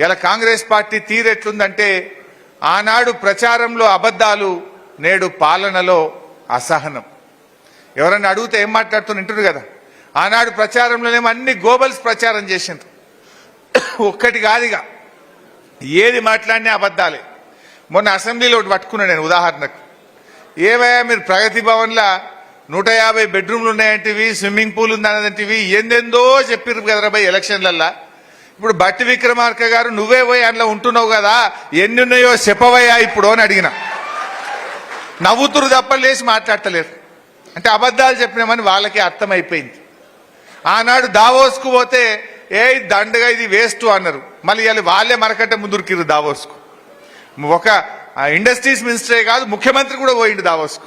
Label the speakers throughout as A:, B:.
A: ఇలా కాంగ్రెస్ పార్టీ తీరెట్లుందంటే ఆనాడు ప్రచారంలో అబద్ధాలు నేడు పాలనలో అసహనం. ఎవరన్నా అడిగితే ఏం మాట్లాడుతున్న వింటున్నారు కదా? ఆనాడు ప్రచారంలోనేమో అన్ని గోబల్స్ ప్రచారం చేసింది ఒక్కటి కాదుగా ఏది మాట్లాడినా అబద్ధాలే. మొన్న అసెంబ్లీలో ఒకటి పట్టుకున్నా నేను ఉదాహరణకు. ఏవయ్యా మీరు ప్రగతి భవన్లో నూట యాభై బెడ్రూమ్లు ఉన్నాయంటివి స్విమ్మింగ్ పూల్ ఉందన్నదంటివి ఎందెందో చెప్పిర్రు కదరా భయ్ ఎలక్షన్లల్లా. ఇప్పుడు బట్టి విక్రమార్క గారు నువ్వే పోయి అందులో ఉంటున్నావు కదా ఎన్ని ఉన్నాయో చెప్పవయ్యా ఇప్పుడు అని అడిగిన. నవ్వుతురు తప్ప లేచి మాట్లాడతలేరు. అంటే అబద్ధాలు చెప్పినామని వాళ్ళకి అర్థమైపోయింది. ఆనాడు దావోస్కు పోతే ఏ దండగా ఇది వేస్ట్ అన్నారు. మళ్ళీ ఇవాళ వాళ్ళే మనకంటే ముందురికిరు దావోస్కు. ఒక ఆ, ఇండస్ట్రీస్ మినిస్టరే కాదు ముఖ్యమంత్రి కూడా పోయిండు దావోస్కు.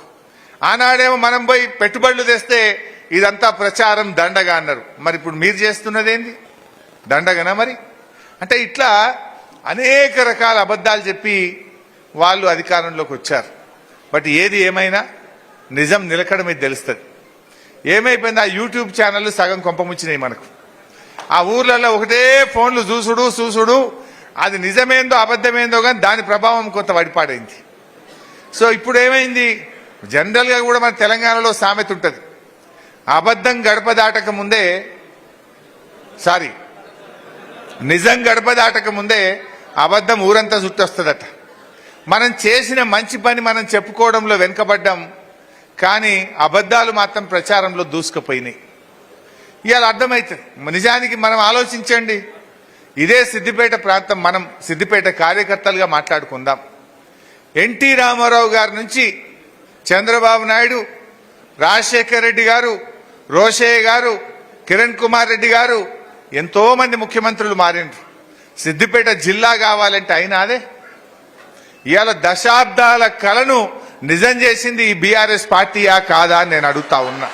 A: ఆనాడేమో మనం పోయి పెట్టుబడులు తెస్తే ఇదంతా ప్రచారం దండగా అన్నారు. మరి ఇప్పుడు మీరు చేస్తున్నదేంది? దండగనా మరి? అంటే ఇట్లా అనేక రకాల అబద్ధాలు చెప్పి వాళ్ళు అధికారంలోకి వచ్చారు. బట్ ఏది ఏమైనా నిజం నిలకడమే తెలుస్తుంది. ఏమైపోయింది? ఆ యూట్యూబ్ ఛానళ్ళు సగం కొంపముచ్చినాయి మనకు. ఆ ఊర్లలో ఒకటే ఫోన్లు చూసుడు చూసుడు. అది నిజమేందో అబద్ధమేందో కానీ దాని ప్రభావం కొంత వడిపాడైంది. సో ఇప్పుడు ఏమైంది జనరల్గా కూడా మన తెలంగాణలో సామెత ఉంటుంది. అబద్ధం గడప దాటక ముందే సారీ నిజం గడప దాటక ముందే అబద్ధం ఊరంతా చుట్టొస్తుందట. మనం చేసిన మంచి పని మనం చెప్పుకోవడంలో వెనుకబడ్డాం కానీ అబద్ధాలు మాత్రం ప్రచారంలో దూసుకుపోయినాయి. ఇవాళ అర్థమవుతుంది నిజానికి మనం ఆలోచించండి. ఇదే సిద్దిపేట ప్రాంతం మనం సిద్దిపేట కార్యకర్తలుగా మాట్లాడుకుందాం. ఎన్టీ రామారావు గారి నుంచి చంద్రబాబు నాయుడు రాజశేఖర్ రెడ్డి గారు రోషయ్య గారు కిరణ్ కుమార్ రెడ్డి గారు ఎంతో మంది ముఖ్యమంత్రులు మారిండ్రు. సిద్దిపేట జిల్లా కావాలంటే అయినా అదే. ఇవాళ దశాబ్దాల కలను నిజం చేసింది ఈ బీఆర్ఎస్ పార్టీయా కాదా అని నేను అడుగుతా ఉన్నా.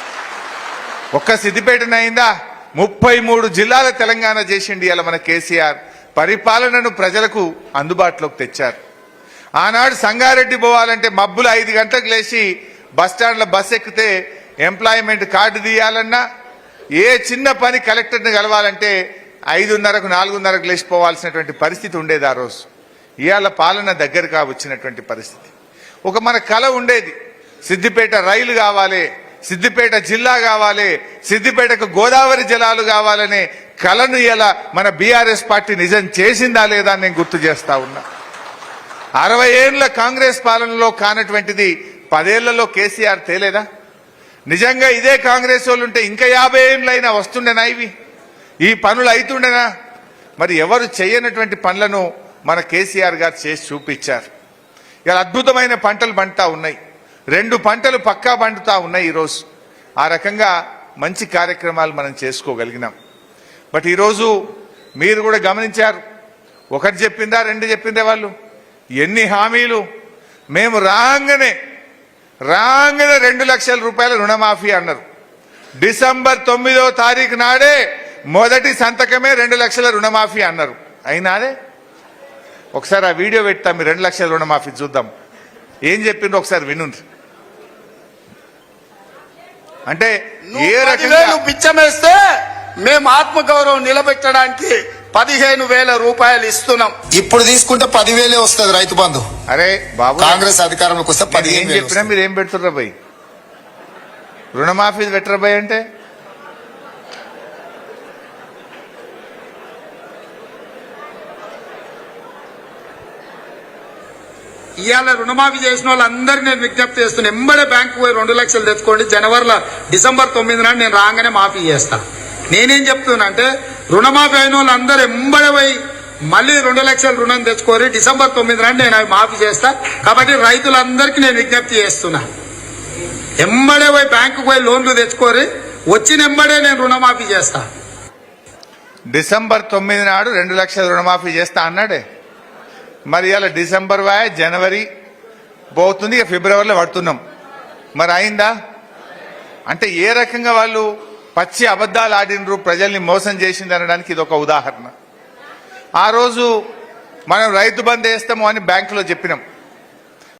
A: ఒక్క సిద్దిపేటనైందా ముప్పై మూడు జిల్లాల తెలంగాణ చేసిండి ఇలా మన కేసీఆర్. పరిపాలనను ప్రజలకు అందుబాటులోకి తెచ్చారు. ఆనాడు సంగారెడ్డి పోవాలంటే మబ్బులు ఐదు గంటలకు లేచి బస్ స్టాండ్లో బస్ ఎక్కితే ఎంప్లాయ్మెంట్ కార్డు తీయాలన్నా ఏ చిన్న పని కలెక్టర్ని కలవాలంటే ఐదున్నరకు నాలుగున్నరకు లేచిపోవాల్సినటువంటి పరిస్థితి ఉండేది ఆ రోజు. ఇవాళ పాలన దగ్గరగా వచ్చినటువంటి పరిస్థితి. ఒక మన కళ ఉండేది. సిద్దిపేట రైలు కావాలి సిద్దిపేట జిల్లా కావాలి సిద్దిపేటకు గోదావరి జలాలు కావాలనే కళను ఇలా మన బీఆర్ఎస్ పార్టీ నిజం చేసిందా లేదా నేను గుర్తు చేస్తా ఉన్నా. అరవై ఏళ్ళ కాంగ్రెస్ పాలనలో కానటువంటిది పదేళ్ళలో కేసీఆర్ తేలేదా? నిజంగా ఇదే కాంగ్రెస్ వాళ్ళు ఉంటే ఇంకా యాభై ఏళ్ళైనా వస్తుండేనా ఇవి? ఈ పనులు అవుతుండేనా మరి ఎవరు చేయనటువంటి పనులను మన కేసీఆర్ గారు చేసి చూపించారు. ఇలా అద్భుతమైన పంటలు పండుతా ఉన్నాయి. రెండు పంటలు పక్కా పండుతా ఉన్నాయి ఈరోజు. ఆ రకంగా మంచి కార్యక్రమాలు మనం చేసుకోగలిగినాం. బట్ ఈరోజు మీరు కూడా గమనించారు. ఒకటి చెప్పిందా రెండు చెప్పిందే వాళ్ళు. ఎన్ని హామీలు. మేము రాగానే రాగానే రెండు లక్షల రూపాయల రుణమాఫీ అన్నారు. డిసెంబర్ తొమ్మిదో తారీఖు నాడే మొదటి సంతకమే రెండు లక్షల రుణమాఫీ అన్నారు. అయినాదే? ఒకసారి ఆ వీడియో పెడతాం మీరు రెండు లక్షల రుణమాఫీ చూద్దాం. ఏం చెప్పిండ్రు ఒకసారి వినుండ్రి. అంటే ఏ రకంగా
B: పదివేలు బిచ్చమేస్తే మేము ఆత్మగౌరవం నిలబెట్టడానికి పదిహేను వేల రూపాయలు ఇస్తున్నాం.
C: ఇప్పుడు తీసుకుంటే పదివేలే వస్తుంది రైతు బంధు.
A: అరే బాబు
C: కాంగ్రెస్ అధికారంలోకి వస్తే పదిహేను
A: చెప్పినా. మీరు ఏం పెడుతుర్రా భయ్? రుణమాఫీ పెట్టరా భయ్ అంటే?
B: ఇవాళ రుణమాఫీ చేసిన వాళ్ళందరినీ నేను విజ్ఞప్తి చేస్తున్నా. ఎంబడే బ్యాంకు పోయి రెండు లక్షలు తెచ్చుకోండి. జనవరిలో డిసెంబర్ తొమ్మిది నాడు నేను రాగానే మాఫీ చేస్తా. నేనేం చెప్తున్నా అంటే రుణమాఫీ అయిన వాళ్ళు అందరు పోయి మళ్ళీ రెండు లక్షల రుణం తెచ్చుకోరి డిసెంబర్ తొమ్మిది నాడు నేను అవి మాఫీ చేస్తా. కాబట్టి రైతులందరికీ నేను విజ్ఞప్తి చేస్తున్నా. ఎంబడే పోయి బ్యాంకు పోయి లోన్లు తెచ్చుకోరి వచ్చిన ఎంబడే నేను రుణమాఫీ చేస్తా.
A: డిసెంబర్ తొమ్మిది నాడు రెండు లక్షల రుణమాఫీ చేస్తా అన్నాడే. మరి ఇలా డిసెంబర్ వాయ జనవరి పోతుంది ఇక ఫిబ్రవరిలో పడుతున్నాం. మరి అయిందా? అంటే ఏ రకంగా వాళ్ళు పచ్చి అబద్ధాలు ఆడినరు ప్రజల్ని మోసం చేసింది అనడానికి ఇది ఒక ఉదాహరణ. ఆ రోజు మనం రైతు బంద్ వేస్తాము అని బ్యాంకులో చెప్పినాం.